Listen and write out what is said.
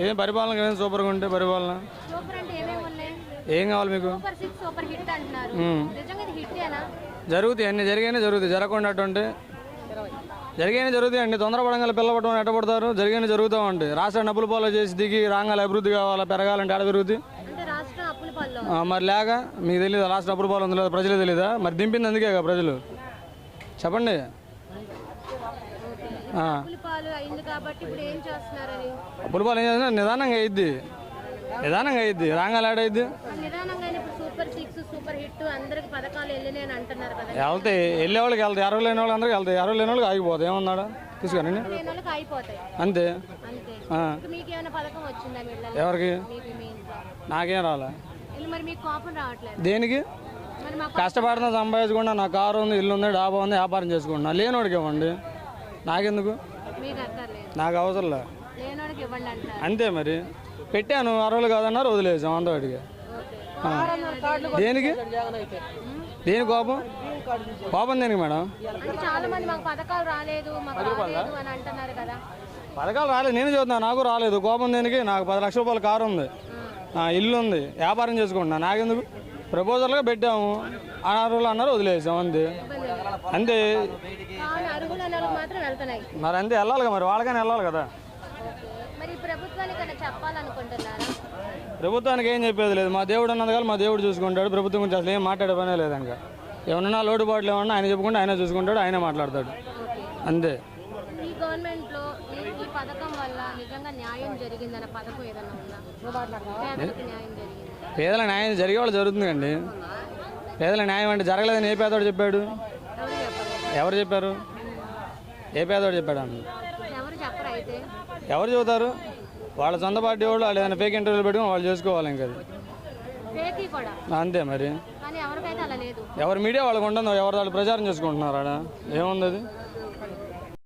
ఏం పరిపాలన ఏం సూపర్గా ఉంటే పరిపాలన. ఏం కావాలి మీకు? జరుగుతాయి అన్ని జరిగానే జరుగుతాయి జరగకుండా అటువంటి. జరిగానే జరుగుతాయి అండి తొందరపడంగా పిల్ల పట్టడం ఎట్ట పడతారు జరిగానే జరుగుతూ ఉంటాయి రాష్ట్రాన్ని అప్పుల పాలు చేసి దిగి రాగాలి అభివృద్ధి కావాలా పెరగాలంటే ఎడ పెరుగుతాయి అంటే రాష్ట్రం అప్పుల పల్లో ఆ, మరి లేక మీకు తెలియదు రాష్ట్ర అప్పుల పాలు ఉంది లేదా ప్రజలే తెలీదా? మరి దింపింది అందుకే కదా ప్రజలు. చెప్పండి. ఆ, అప్పుల పాలు అయింది కాబట్టి ఇప్పుడు ఏం చేసినా నిదానంగా అయ్యిద్ది. నిదానంగా అయ్యిద్ది. అని అంటున్నారు కదా. వెళ్తాయి వెళ్ళే వాళ్ళకి వెళ్తాయి. అరవై లేని వాళ్ళకి అందరికి వెళ్తాయి. అరవై లేని వాళ్ళకి ఆగిపోతాయి. ఏమన్నాడా? అయిపోతాయి అంతే? ఎవరికి? నాకేం రాలే. వీళ్ళు దేనికి? మరి మాకు కష్టపడుతున్నా సంపాదించుకుంటా నా కారు ఉంది ఇల్లు ఉంది డాబా ఉంది వ్యాపారం చేసుకుంటున్నా. లేనివాడికి ఇవ్వండి. నాకెందుకు? నాకు అవసరం లే. లేనోడికి అంతే మరి. పెట్టాను అరవై కాదన్నారు వదిలేసాం అంతవాడికి ఓకే. దేనికి? దేని కోపం? కోపం దేనికి మేడం? అంటే చాలా మంది మాకు పథకాలు రాలేదు మాకు రాలేదు అని అంటున్నారు కదా. పథకాలు రాలేదు నేను చదువుతున్నా నాకు రాలేదు. కోపం దేనికి? నాకు పది లక్షల రూపాయల కారు ఉంది. ఇల్లు ఉంది వ్యాపారం చేసుకుంటున్నా. నాకెందుకు? ప్రపోజల్గా పెట్టాము. అనారులు అన్నారు వదిలేసాం అంతే. అంతే. మరి అంతే వెళ్ళాలి కదా మరి వాళ్ళకైనా వెళ్ళాలి కదా. ప్రభుత్వానికి ఏం చెప్పేది లేదు. మా దేవుడు ఉన్నది కానీ మా దేవుడు చూసుకుంటాడు. ప్రభుత్వం గురించి అసలు ఏం మాట్లాడే పనే లేదు ఇంకా ఏమన్నా లోటుపాట్లు ఏమన్నా ఆయన చెప్పుకుంటే ఆయన చూసుకుంటాడు ఆయనే మాట్లాడతాడు. అంతే. ఈ గవర్నమెంట్లో మీకు ఈ పథకం వల్ల నిజంగా న్యాయం జరిగిందన్న పథకం ఏదైనా ఉందా? పేదలకు న్యాయం జరిగింది? పేదల న్యాయం జరిగే వాళ్ళు జరుగుతుంది అండి పేదల న్యాయం అంటే జరగలేదని ఏ పేదోడు చెప్పాడు? ఎవరు చెప్పరు ఎవరు ఏ పేదోడు చెప్పాడు అన్న? ఎవరు చెప్పరు అయితే? ఎవరు చెబుతారు? వాళ్ళ సొంత పార్టీ వాళ్ళు వాళ్ళు ఏదైనా ఫేక్ ఇంటర్వ్యూలు పెట్టుకుని వాళ్ళు చేసుకోవాలి ఇంకా అది. ఫేక్ కూడా. అంతే మరి. కానీ ఎవరికైతే అలా లేదు. ఎవరి మీడియా వాళ్ళకు ఉంటుంది ఎవరు వాళ్ళు ప్రచారం చేసుకుంటున్నారు ఆడ? ఏముంది అది?